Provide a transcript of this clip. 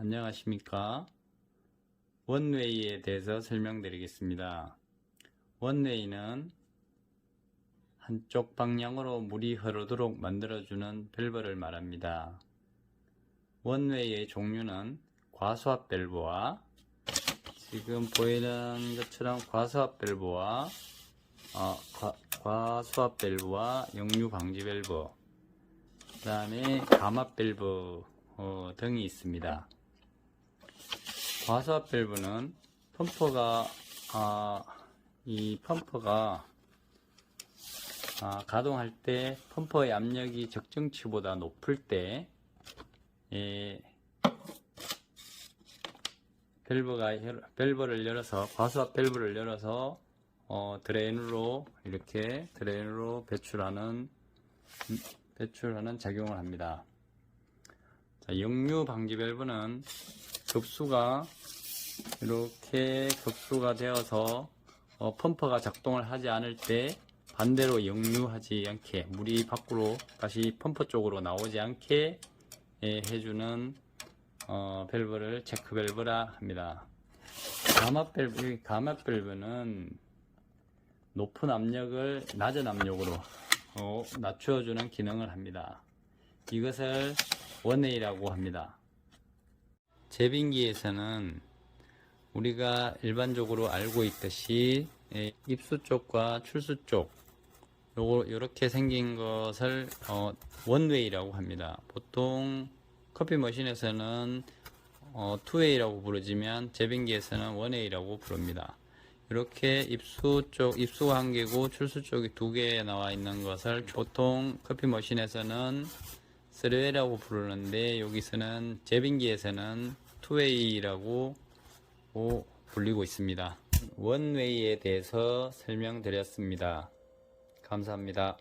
안녕하십니까. 원웨이에 대해서 설명드리겠습니다. 원웨이는 한쪽 방향으로 물이 흐르도록 만들어주는 밸브를 말합니다. 원웨이의 종류는 과수압 밸브와 지금 보이는 것처럼 과수압 밸브와 어, 과, 과수압 밸브와 역류 방지 밸브 그 다음에 감압 밸브 어, 등이 있습니다. 과수압 밸브는 펌프가 아, 이 펌프가 아, 가동할 때 펌프의 압력이 적정치보다 높을 때 예, 밸브가 열- 밸브를 열어서 과수압 밸브를 열어서 어, 드레인으로 이렇게 드레인으로 배출하는 음, 배출하는 작용을 합니다. 자, 역류 방지 밸브는 급수가 이렇게 급수가 되어서 어, 펌프가 작동을 하지 않을 때 반대로 역류하지 않게 물이 밖으로 다시 펌프 쪽으로 나오지 않게 예, 해주는 어, 밸브를 체크 밸브라 합니다. 감압 밸브, 이 감압 밸브는 높은 압력을 낮은 압력으로 어, 낮추어주는 기능을 합니다. 이것을 원웨이라고 합니다. 제빙기에서는 우리가 일반적으로 알고 있듯이 예, 입수 쪽과 출수 쪽 요렇게 생긴 것을 어, 원웨이라고 합니다. 보통 커피 머신에서는 어, 투웨이라고 부르지만 제빙기에서는 원웨이라고 부릅니다. 이렇게 입수 쪽 입수가 한 개고 출수 쪽이 두 개 나와 있는 것을 보통 커피 머신에서는 쓰레라고 부르는데 여기서는 제빙기에서는 투웨이라고 오, 불리고 있습니다. 원웨이에 대해서 설명드렸습니다. 감사합니다.